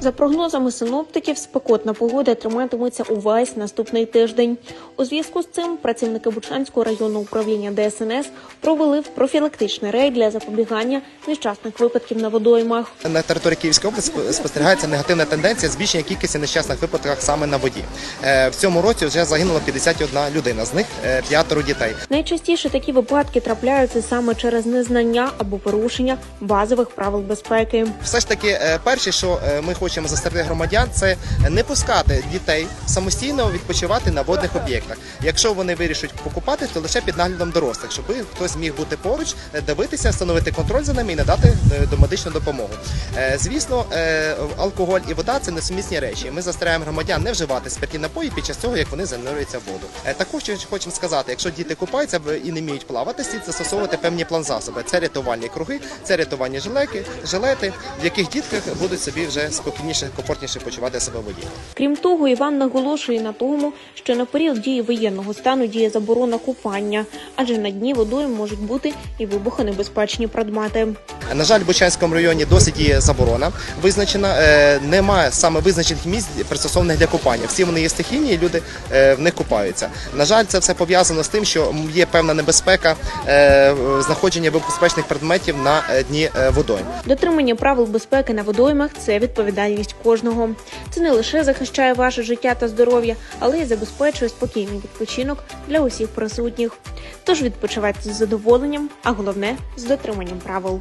За прогнозами синоптиків, спекотна погода триматиметься увесь наступний тиждень. У зв'язку з цим працівники Бучанського районного управління ДСНС провели профілактичний рейд для запобігання нещасних випадків на водоймах. На території Київської області спостерігається негативна тенденція збільшення кількості нещасних випадків саме на воді. Е, В цьому році вже загинуло 51 людина, з них е, п'ятеро дітей. Найчастіше такі випадки трапляються саме через незнання або порушення базових правил безпеки. Все ж таки, е, перше, що ми хочемо застерегти громадян, це не пускати дітей самостійно відпочивати на водних об'єктах. Якщо вони вирішать покупатись, то лише під наглядом дорослих, щоб хтось міг бути поруч, е, дивитися, встановити контроль за ними і надати е, домедичну допомогу. Е, Звісно, алкоголь і вода це несумісні речі. Ми застерігаємо громадян не вживати спиртні напої під час того, як вони занурюються в воду. Також хочемо сказати, якщо діти купаються і не вміють плавати, слід застосовувати певні планзасоби. Це рятувальні круги, це рятувальні жилеки, жилети, в яких дітках будуть собі вже спокійніше, комфортніше почувати себе в воді. Крім того, Іван наголошує на тому, що на період дії воєнного стану діє заборона купання, адже на дні водою можуть бути і вибухонебезпечні предмети. На жаль, в Бучанському районі досить є заборона визначена. Е, Немає саме визначених місць пристосованих для купання. Всі вони є стихійні, і люди е, в них купаються. На жаль, це все пов'язано з тим, що є певна небезпека е, знаходження безпечних предметів на дні водойм. Дотримання правил безпеки на водоймах це відповідальність кожного. Це не лише захищає ваше життя та здоров'я, але й забезпечує спокійний відпочинок для усіх присутніх. Тож відпочивайте з задоволенням, а головне з дотриманням правил.